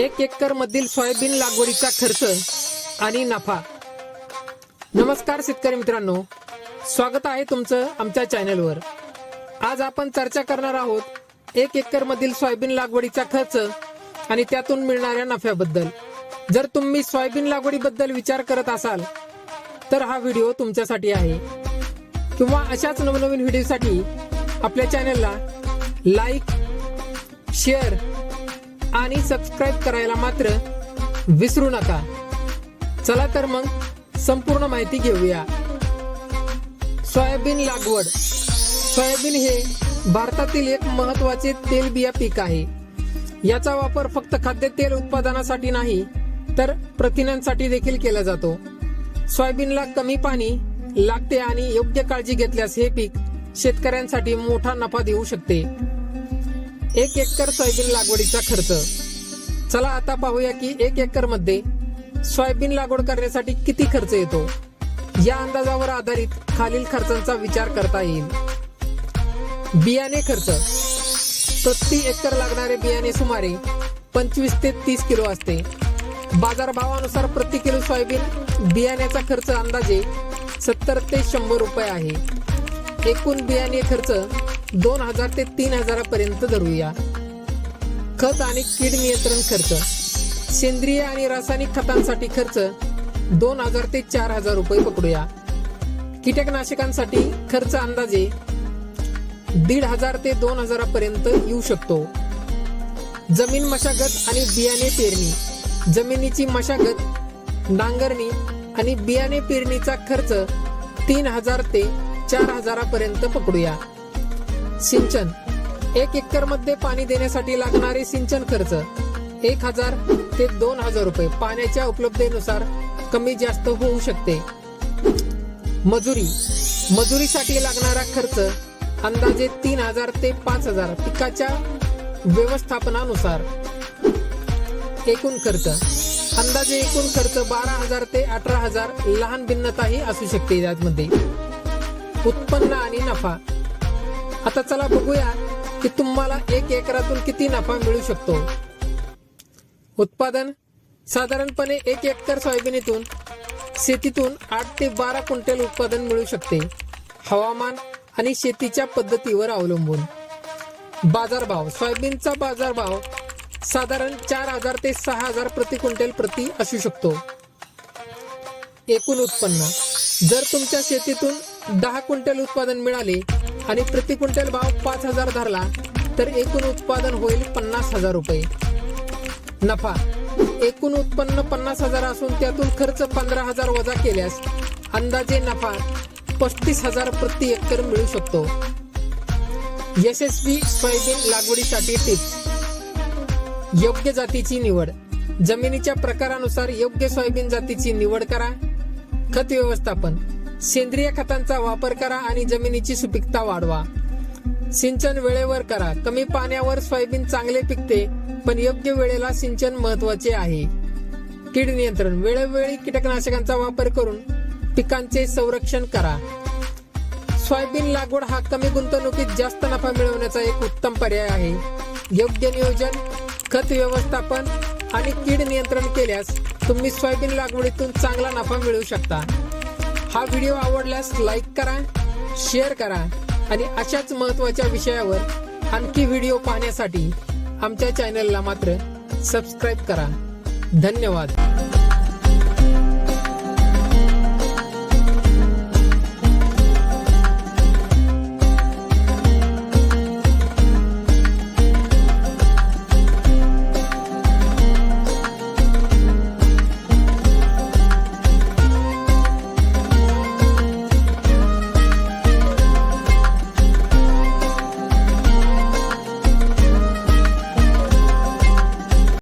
एक एकर मधील सोयाबीन लागवडीचा खर्च आणि नफा. नमस्कार शेतकरी मित्रांनो. स्वागत आहे तुमचं आमच्या चॅनलवर. आज आपण चर्चा करणार आहोत एक एकर मधील सोयाबीन लागवडीचा खर्च आणि त्यातून मिळणाऱ्या नफ्याबद्दल. जर तुम्ही सोयाबीन लागवडीबद्दल विचार करत असाल तर हा व्हिडिओ तुमच्यासाठी आहे. किंवा अशाच नवनवीन व्हिडिओसाठी आपल्या चॅनलला लाईक शेअर आणि सबस्क्राईब करायला मात्र विसरू नका. चला तर मग संपूर्ण माहिती घेऊया. सोयाबीन लागवड. सोयाबीन हे भारतातील एक महत्त्वाचे तेलबिया पीक आहे. याचा वापर फक्त खाद्यतेल उत्पादनासाठी नाही तर प्रथिनांसाठी देखील केला जातो. सोयाबीनला कमी पाणी लागते आणि योग्य काळजी घेतल्यास हे पीक शेतकऱ्यांसाठी मोठा नफा देऊ शकते. एक एकर सोयाबीन लागवडीचा खर्च. चला आता पाहूया की एक एकरमध्ये सोयाबीन लागवड करण्यासाठी किती खर्च येतो? या अंदाजावर आधारित खालील खर्चांचा विचार करता येईल. बियाणे खर्च. प्रति एकर लागणारे बियाणे सुमारे पंचवीस ते तीस किलो असते. बाजारभावानुसार प्रति किलो सोयाबीन बियाण्याचा खर्च अंदाजे सत्तर ते शंभर रुपये आहे. एकूण बियाणे खर्च दोन हजार ते तीन हजारापर्यंत धरूया. खत आणि कीड नियंत्रण खर्च सेंद्रिय आणि रासायनिक खतांसाठी खर्च दोन हजार ते चार हजार रुपये पकडूया. कीटकनाशकांसाठी खर्च अंदाजे दीड हजार ते दोन हजारापर्यंत येऊ शकतो. जमीन मशागत आणि बियाणे पेरणी जमिनीची मशागत नांगरणी आणि बियाणे पेरणीचा खर्च तीन हजार ते चार हजारापर्यंत पकडूया. सिंचन. एक एकरमध्ये पाणी देण्यासाठी लागणारे सिंचन खर्च एक हजार ते दोन हजार रुपये. पाण्याच्या उपलब्धतेनुसार कमी जास्त होऊ शकते. मजुरी. मजुरीसाठी लागणारा खर्च अंदाजे तीन हजार ते पाच हजार पिकाच्या व्यवस्थापनानुसार. एकूण खर्च. अंदाजे एकूण खर्च बारा हजार ते अठरा हजार लहान भिन्नताही असू शकते यामध्ये. उत्पन्न आणि नफा. आता चला बघूया की तुम्हाला एक एकरातून किती नफा मिळू शकतो. उत्पादन साधारणपणे एक एकर सोयाबीनीतून शेतीतून आठ ते बारा क्विंटल उत्पादन मिळू शकते. हवामान आणि शेतीच्या पद्धतीवर अवलंबून. बाजारभाव सोयाबीनचा बाजारभाव साधारण चार हजार ते सहा हजार प्रति क्विंटल प्रति असू शकतो. एकूण उत्पन्न जर तुमच्या शेतीतून दहा क्विंटल उत्पादन मिळाले आणि प्रति क्विंटल भाव पाच हजार धरला तर एकूण उत्पादन होईल पन्नास हजार रुपये. नफा. एकूण उत्पन्न पन्नास हजार असून त्यातून खर्च पंधरा हजार वजा केल्यास अंदाजे नफा पस्तीस हजार प्रति एकर मिळू शकतो. यशस्वी सोयाबीन लागवडीसाठी टिप्स. योग्य जातीची निवड. जमिनीच्या प्रकारानुसार योग्य सोयाबीन जातीची निवड करा. खत व्यवस्थापन. सेंद्रिय खतांचा वापर करा आणि जमिनीची सुपीकता वाढवा. सिंचन वेळेवर करा. कमी पाण्यावर सोयाबीन चांगले पिकते पण योग्य वेळेला सिंचन महत्त्वाचे आहे. कीड नियंत्रण. वेळोवेळी कीटकनाशकांचा वापर करून पिकांचे संरक्षण करा. सोयाबीन लागवड हा कमी गुंतवणुकीत जास्त नफा मिळवण्याचा एक उत्तम पर्याय आहे. योग्य नियोजन खत व्यवस्थापन आणि कीड नियंत्रण केल्यास तुम्ही सोयाबीन लागवडीतून चांगला नफा मिळवू शकता. हा व्हिडिओ आवडल्यास लाईक करा शेअर करा आणि अशाच महत्त्वाच्या विषयावर आणखी व्हिडिओ पाहण्यासाठी आमच्या चॅनलला मात्र सबस्क्राईब करा. धन्यवाद.